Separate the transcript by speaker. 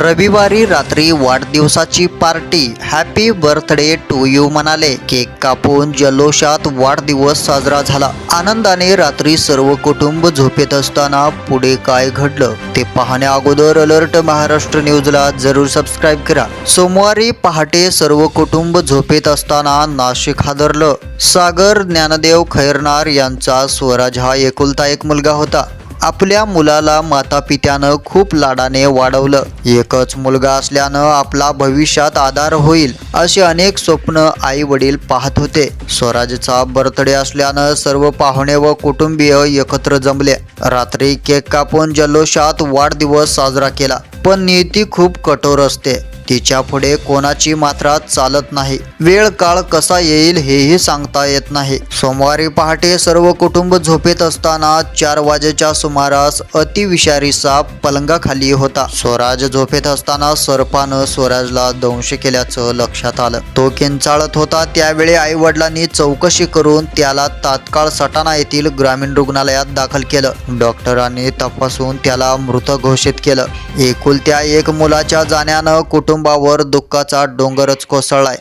Speaker 1: रविवारी रात्री वाढदिवसाची party. Happy birthday to you म्हणाले. केक कापून जल्लोषात वाढदिवस साजरा झाला. आनंदाने रात्री सर्व कुटुंब झोपेत असताना पुढे काय घडलं ते पाहण्या अगोदर अलर्ट महाराष्ट्र न्यूजला जरूर सबस्क्राईब करा. सोमवारी पहाटे सर्व कुटुंब झोपेत असताना नाशिक हादरलं. सागर ज्ञानदेव खैरनार यांचा स्वराज हा एकुलता एक मुलगा होता. आपल्या मुलाला मातापित्यानं खूप लाडाने वाढवलं. एकच मुलगा असल्यानं आपला भविष्यात आधार होईल असे अनेक स्वप्न आई वडील पाहत होते. स्वराजचा बर्थडे असल्यानं सर्व पाहुणे व कुटुंबीय एकत्र जमले. रात्री केक कापून जल्लोषात वाढदिवस साजरा केला. पण नियती खूप कठोर असते. तिच्या पुढे कोणाची मात्रा चालत नाही. वेळ काळ कसा येईल हेही सांगता येत नाही. सोमवारी पहाटे सर्व कुटुंब झोपेत असताना चार वाजेच्या सुमारास अतिविषारी साप पलंगाखाली होता. स्वराज झोपेत असताना सर्पानं स्वराजला दंश केल्याचं लक्षात आलं. तो किंचाळत होता. त्यावेळी आई वडिलांनी चौकशी करून त्याला तात्काळ सटाणा येथील ग्रामीण रुग्णालयात दाखल केलं. डॉक्टरांनी तपासून त्याला मृत घोषित केलं. एकुलत्या एक मुलाच्या जाण्यानं कुटुंब कुटुंबावर दुःखाचा डोंगरच कोसळलाय.